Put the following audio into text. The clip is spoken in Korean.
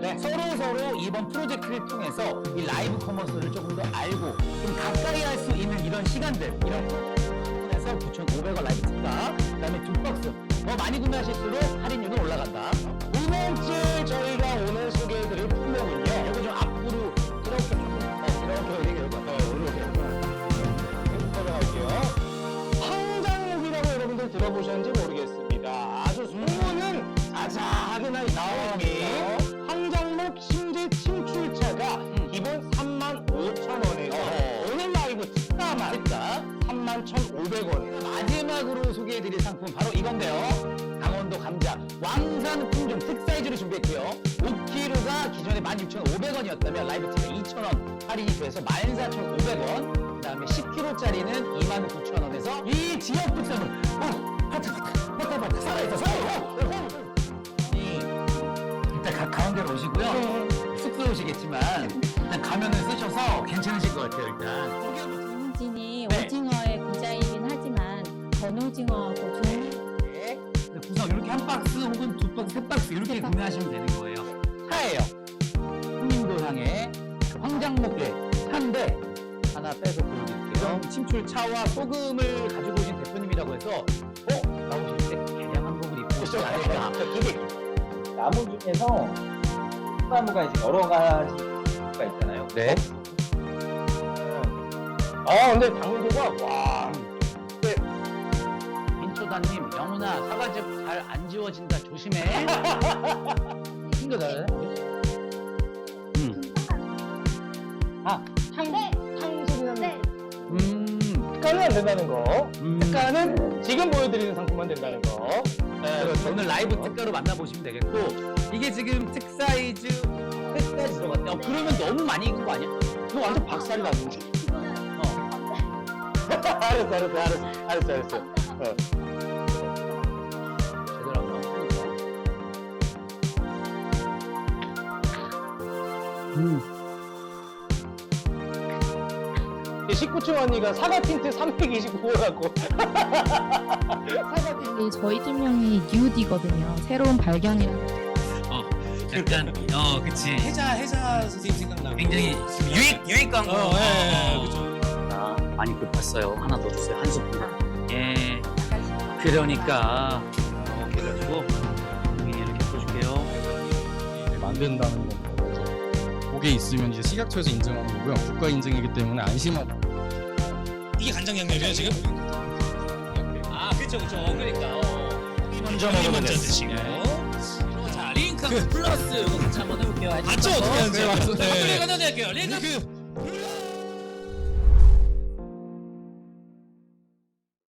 네. 서로 서로 이번 프로젝트를 통해서 이 라이브 커머스를 조금 더 알고 좀 가까이 할 수 있는 이런 시간들 이런 에서 9,500원 라이브 특가 그다음에 두 박스 더 많이 구매하실수록 할인율은 올라간다. 두 번째 저희가 오늘 소개해드릴 품목은요. 이거 좀 앞으로 이렇게 좀 어, 이렇게 이렇게 이렇게 어, 이렇게 설명할게요. 황장목이라고 여러분들 들어보셨는지 모르겠습니다. 아주 소문은 자자하게나 나오니 황장목 심지 침출차가 기본 3만 5천 원에서 어허. 오늘 라이브 특가만 특가 3만 1,500원. 마지막으로 소개해드릴 상품 바로 이건데요. 강원도 감자 왕산 품종 특사이즈를 준비했고요. 5kg가 기존에 16,500원이었다면 라이브 특가 2,000원 할인이 돼서 14,500원. 그 다음에 10kg짜리는 29,000원에서 이 지역 특산물 어, 하트 하트 하트 살아있어 살아있어. 쑥스러우시겠지만 일단 가면을 쓰셔서 괜찮으실 것 같아요 일단. 정진이 네. 오징어의 구자이긴 하지만 건오징어하고 종류 네. 근데 구성 이렇게 한 박스 혹은 두 박스, 세 박스 이렇게 세 박스. 구매하시면 되는 거예요. 차예요. 홍림도향의 그 황장목의 차인데 하나 빼서 보여드릴게요. 침출 차와 소금을 가지고 오신 대표님이라고 해서 어? 나오실 때 개량 한복을 입고 않을까. 이게 나무 중에서 소나무가 이제 여러 가지가 있잖아요. 네. 아 근데 당도가 와. 민초다님, 영훈아, 사과즙 잘 안 지워진다. 조심해. 힘들어요. 음. 향, 특가는 안 된다는 거. 음. 특가는 지금 보여드리는 상품만 된다는 거. 네, 그렇죠. 오늘 라이브 특가로 만나보시면 되겠고 이게 지금 특 사이즈 끝까지 들어갔대. 어, 그러면 너무 많이 익은 거 아니야? 이거 완전 박살이 났는데. 어. 알았어, 알았어, 알았어, 알았어, 알았어. 어. 제대로 한번 해볼까? 음. 19층 언니가 사과 틴트 329호라고. 사과 틴트. 이 저희 팀명이 뉴디거든요. 새로운 발견이라. 어, 약간 어 그치. 해자 해자 선생님 생각나고. 굉장히 좀 유익 유익 광고 어, 예, 예, 그죠. 아, 많이 급했어요. 하나 더 주세요. 한 스푼 예. 그러니까. 어, 그래가지고. 이렇게 풀어줄게요. 만든다는 겁 그게 있으면 이제 식약처에서 인정하는 거고요. 국가 인증이기 때문에 안심하고. 이게 간장 양념이에요 지금? 아 그쵸 그쵸 그러니까 어. 먼저 먹으면 먼저 돼. 드시고 자 링크 플러스 이거 같이 한번 해볼게요 맞죠 어떻게 하는지. 네. 네. 링크